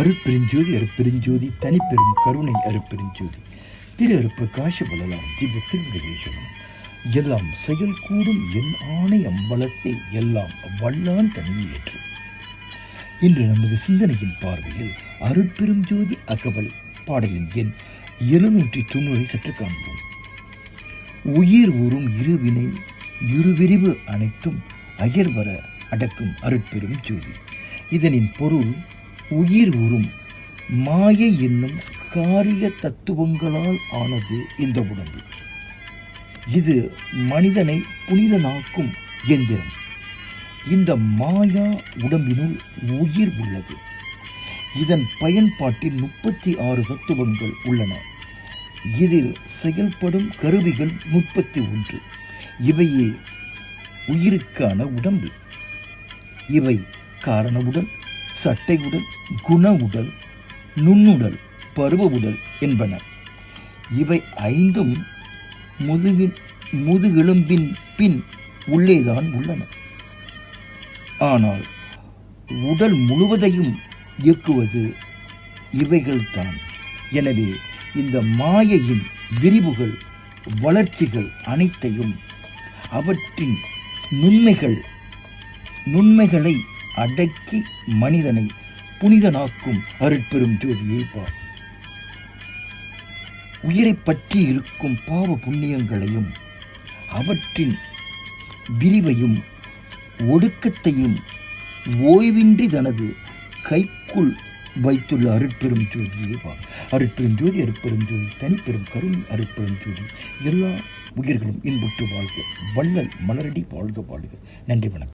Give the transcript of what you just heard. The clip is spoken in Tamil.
அருட்பெருஞ்சோதி அருட்பெருஞ்சோதி தனிப்பெரும் கருணை அருட்பெருஞ்சோதி திரு அருப்பிரகாஷ வளலாம் திவ்ய திருவிடலேஸ்வரம் எல்லாம் செயல் கூடும் என் ஆணை அம்பலத்தை எல்லாம் வல்லான் தனிமையேற்று இன்று நமது சிந்தனையின் பார்வையில் அருட்பெரும் ஜோதி அகவல் பாடலின் எண் எழுநூற்றி தொண்ணூறை சற்று காண்போம். உயிர் ஊறும் இருவினை இருவிரிவு அனைத்தும் அயர்வர அடக்கும் அருட்பெரும் ஜோதி. இதனின் பொருள் உயிர் உறும். மாயை என்னும் காரிய தத்துவங்களால் ஆனது இந்த உடம்பு. இது மனிதனை புனிதனாக்கும் எந்திரம். இந்த மாயா உடம்பினுள் உயிர் உள்ளது. இதன் பயன்பாட்டில் முப்பத்தி ஆறு தத்துவங்கள் உள்ளன. இதில் செயல்படும் கருவிகள் முப்பத்தி ஒன்று. இவையே உயிருக்கான உடம்பு. இவை காரண உடல் சட்டை உடல் குண உடல் நுண்ணுடல் பருவ உடல் என்பன. இவை ஐந்தும் முதுகின் முதுகெலும்பின் பின் உள்ளேதான் உள்ளன. ஆனால் உடல் முழுவதையும் இயக்குவது இவைகள்தான். எனவே இந்த மாயையின் விரிவுகள் வளர்ச்சிகள் அனைத்தையும் அவற்றின் நுண்மைகள் நுண்மைகளை அடக்கி மனிதனை புனிதனாக்கும் அருட்பெரும் ஜோதியை பார் உயிரை பற்றி இருக்கும் பாவ புண்ணியங்களையும் அவற்றின் விரிவையும் ஒடுக்கத்தையும் ஓய்வின்றி தனது கைக்குள் வைத்துள்ள அருட்பெரும் ஜோதியை வா அருட்பெரும் ஜோதி அருட்பெரும் ஜோதி தனிப்பெரும் கருணை அருட்பெரும் ஜோதி எல்லா உயிர்களும் இன்புற்று வாழ்க. வள்ளல் மலரடி வாழ்க வாழ்க. நன்றி வணக்கம்.